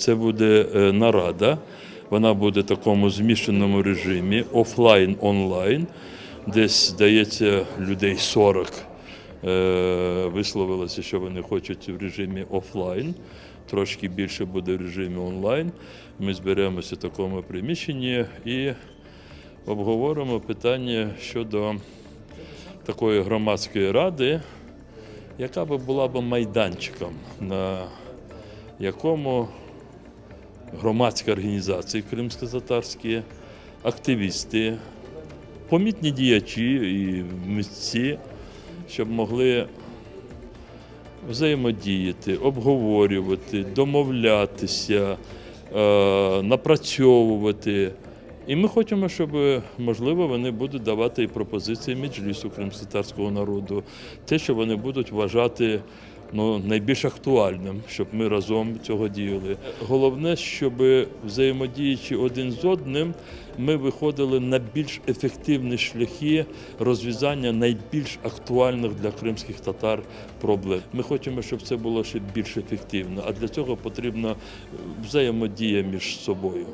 Це буде е, нарада. Вона буде в такому змішаному режимі офлайн-онлайн. Десь здається людей 40 е, висловилося, що вони хочуть в режимі офлайн. Трошки більше буде в режимі онлайн. Ми зберемося в такому приміщенні і обговоримо питання щодо такої громадської ради, яка би була б майданчиком, на якому громадські організації кримсько-татарські, активісти, помітні діячі і митці, щоб могли взаємодіяти, обговорювати, домовлятися, е, напрацьовувати. І ми хочемо, щоб, можливо, вони будуть давати і пропозиції Меджлісу кримськотарського народу, те, що вони будуть вважати ну, найбільш актуальним, щоб ми разом цього діяли. Головне, щоб взаємодіючи один з одним, ми виходили на більш ефективні шляхи розв'язання найбільш актуальних для кримських татар проблем. Ми хочемо, щоб це було ще більш ефективно, а для цього потрібна взаємодія між собою.